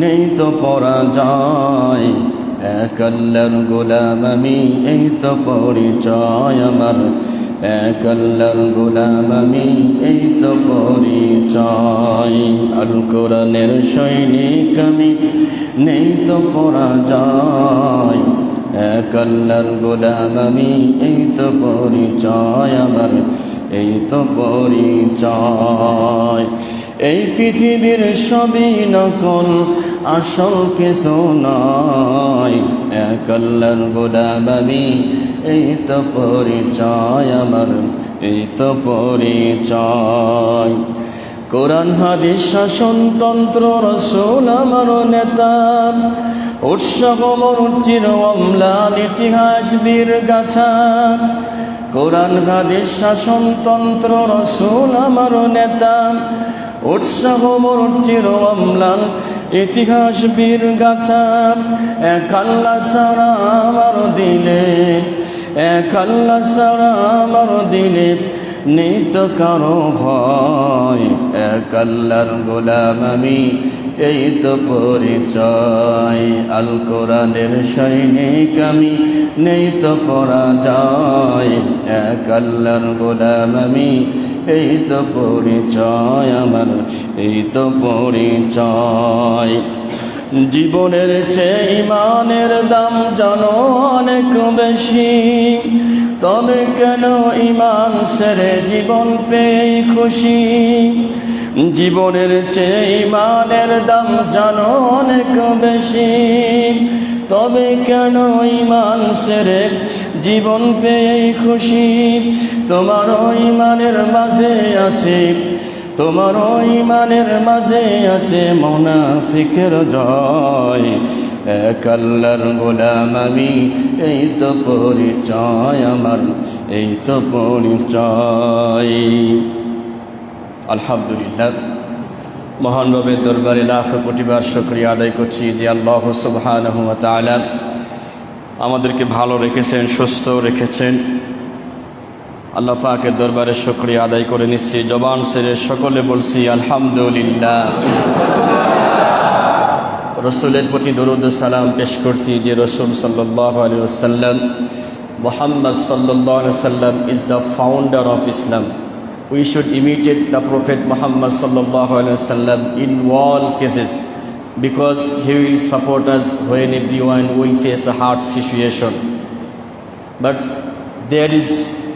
নেই তো পরাজয় এক আল্লাহর গোলাম আমি, এই তো পরিচয় আমার। এক আল্লাহর গোলাম আমি, এই তো পরিচয়। আল কোরআনের সৈনিক আমি, নেই তো পরাজয় এক আল্লাহর গোলাম আমি, এই তো পরিচয় আমার। এই তো পরিচয়। এই পৃথিবীর সবই নকল আসল কিছু নয়। এক আল্লাহর গোলাম আমি এই তো পরিচয় আমার, এই তো পরিচয়। কোরআন, হাদিস শাসনতন্ত্র রসুল আমার নেতা। উৎসব মরুচির অম্লান ইতিহাস, বীর গাথা। কোরআন, হাদিস শাসনতন্ত্র রসুল আমার নেতা। উৎসাহ মরুচির অম্লান ইতিহাস বীর গাথা এক আল্লাহ সারা আমার দিলে এক আল্লাহ সারা আমার দিলে নেই তো কারও ভয়। এক আল্লাহর গোলাম আমি, এই তো পরিচয়। আল কোরআনের সৈনিক আমি, নেই তো পরাজয়। এক আল্লাহর গোলাম আমি এই তো পরিচয় আমার এই তো পরিচয়। জীবনের চেয়ে ইমানের দাম জানো অনেক বেশি। তবে কেন ইমান সেরে জীবন পেয়ে খুশি? জীবনের চেয়ে ইমানের দাম জানো অনেক বেশি। তবে কেন ইমান সেরে জীবন পেয়ে খুশি। তোমার ইমানের মাঝে আছে। তোমার ইমানের মাঝে আছে মোনাফিকের জয়। এক আল্লাহর গোলাম আমি, এই তো পরিচয় আমার, এই তো পরিচয়। আলহামদুলিল্লাহ। মহান রবের দরবারে লাখ কোটিবার শুক্রিয়া আদায় করছি যে আল্লাহ তাআলা আমাদেরকে ভালো রেখেছেন সুস্থ রেখেছেন। আল্লাহ পাকের দরবারে শুক্রিয়া আদায় করে নিচ্ছি। জবান সেরে সকলে বলছি, আলহামদুলিল্লাহ। রসুলের প্রতি দরুদ সালাম পেশ করছি যে রসুল সাল্লাহ আলী মোহাম্মদ সাল্লাম is the founder of Islam we should imitate the prophet Muhammad wasallam in all cases. Because he will support us when everyone will face a hard situation. But there is